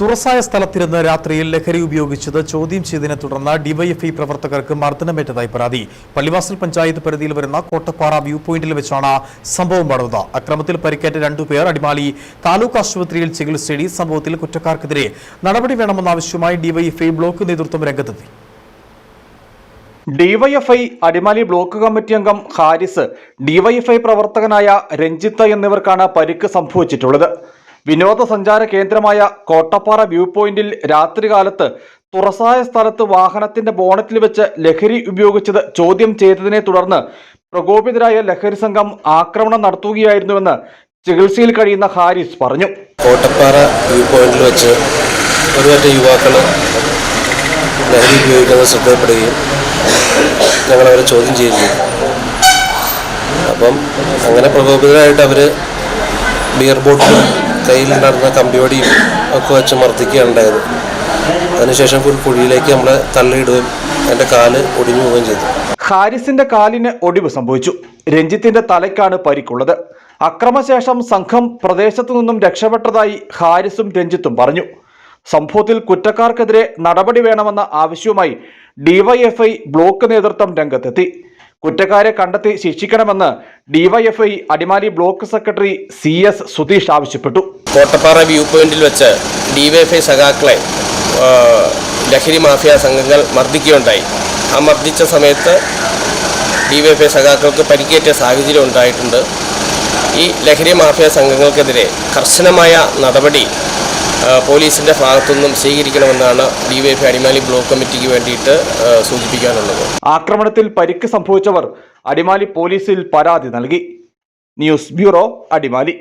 തുറസായ സ്ഥലത്തിരുന്ന് രാത്രിയിൽ ലഹരി ഉപയോഗിച്ചത് ചോദ്യം ചെയ്തതിനെ തുടർന്ന് ഡിവൈഎഫ്ഐ പ്രവർത്തകർക്ക് മർദ്ദനമേറ്റതായി പരാതി. പള്ളിവാസൽ പഞ്ചായത്ത് പരിധിയിൽ വരുന്ന കോട്ടപ്പാറ വ്യൂ പോയിന്റിൽ വെച്ചാണ് സംഭവം നടന്നത്. അക്രമത്തിൽ പരിക്കേറ്റ രണ്ടുപേർ അടിമാലി താലൂക്ക് ആശുപത്രിയിൽ ചികിത്സയിൽ സംഭവത്തിൽ കുറ്റക്കാർക്കെതിരെ നടപടി വേണമെന്നാവശ്യമായി ഡിവൈഎഫ്ഐ ബ്ലോക്ക് നേതൃത്വം രംഗത്തെത്തി. ഡിവൈഎഫ്ഐ അടിമാലി ബ്ലോക്ക് കമ്മിറ്റി അംഗം ഹാരിസ് ഡിവൈഎഫ്ഐ പ്രവർത്തകനായ രഞ്ജിത്ത് എന്നിവർക്കാണ് പരിക്ക് സംഭവിച്ചിട്ടുള്ളത്. വിനോദസഞ്ചാര കേന്ദ്രമായ കോട്ടപ്പാറ വ്യൂ പോയിന്റിൽ രാത്രികാലത്ത് തുറസായ സ്ഥലത്ത് വാഹനത്തിന്റെ ബോണറ്റിൽ വെച്ച് ലഹരി ഉപയോഗിച്ചത് ചോദ്യം ചെയ്തതിനെ തുടർന്ന് പ്രകോപിതരായ ലഹരി സംഘം ആക്രമണം നടത്തുകയായിരുന്നുവെന്ന് ചികിത്സയിൽ കഴിയുന്ന ഹാരിസ് പറഞ്ഞു. കോട്ടപ്പാറ വ്യൂ പോയിന്റിൽ വെച്ച് ഒരു പറ്റ യുവാക്കൾ ലഹരി ഉപയോഗിക്കുന്നത് ശ്രദ്ധയപ്പെടുകയും ഞങ്ങളവരെ ചോദ്യം ചെയ്യുകയും അപ്പം അങ്ങനെ പ്രകോപിതരായിട്ട് അവർ ബിയർ ബോട്ടിലും കയ്യിലുണ്ടായിരുന്ന കമ്പിവടിയും ഒക്കെ വെച്ച് മർദ്ദിക്കുകയാണ് ഉണ്ടായത്. അതിനുശേഷം ഒരു കുഴിയിലേക്ക് നമ്മളെ തള്ളിയിടുകയും എന്റെ കാൽ ഒടിഞ്ഞു പോവുകയും ചെയ്തു. ഹാരിസിന്റെ കാലിന് ഒടിവ് സംഭവിച്ചു. രഞ്ജിത്തിന്റെ തലയ്ക്കാണ് പരിക്കുള്ളത്. അക്രമശേഷം സംഘം പ്രദേശത്തു നിന്നും രക്ഷപ്പെട്ടതായി ഹാരിസും രഞ്ജിത്തും പറഞ്ഞു. സംഭവത്തിൽ കുറ്റക്കാർക്കെതിരെ നടപടി വേണമെന്ന ആവശ്യവുമായി ഡിവൈഎഫ്ഐ ബ്ലോക്ക് നേതൃത്വം രംഗത്തെത്തി. കുറ്റക്കാരെ കണ്ടെത്തി ശിക്ഷിക്കണമെന്ന് DYFI Adimali block secretary C S Sudheesh ആവശ്യപ്പെട്ടു. കോട്ടപ്പാറ വ്യൂ പോയിന്റിൽ വെച്ച് ഡിവൈഫൈ സഖാക്കളെ ലഹരി മാഫിയ സംഘങ്ങൾ മർദ്ദിക്കുകയുണ്ടായി. ആ മർദ്ദിച്ച സമയത്ത് ഡിവൈഫൈ സഖാക്കൾക്ക് പരിക്കേറ്റ സാഹചര്യം ഉണ്ടായിട്ടുണ്ട്. ഈ ലഹരി മാഫിയ സംഘങ്ങൾക്കെതിരെ കർശനമായ നടപടി പോലീസിന്റെ ഭാഗത്തുനിന്നും സ്വീകരിക്കണമെന്നാണ് ഡിവൈഎഫ്ഐ അടിമാലി ബ്ലോക്ക് കമ്മിറ്റിക്ക് വേണ്ടിയിട്ട് സൂചിപ്പിക്കാനുള്ളത്. ആക്രമണത്തിൽ പരിക്ക് സംഭവിച്ചവർ അടിമാലി പോലീസിൽ പരാതി നൽകി. News bureau Adimali.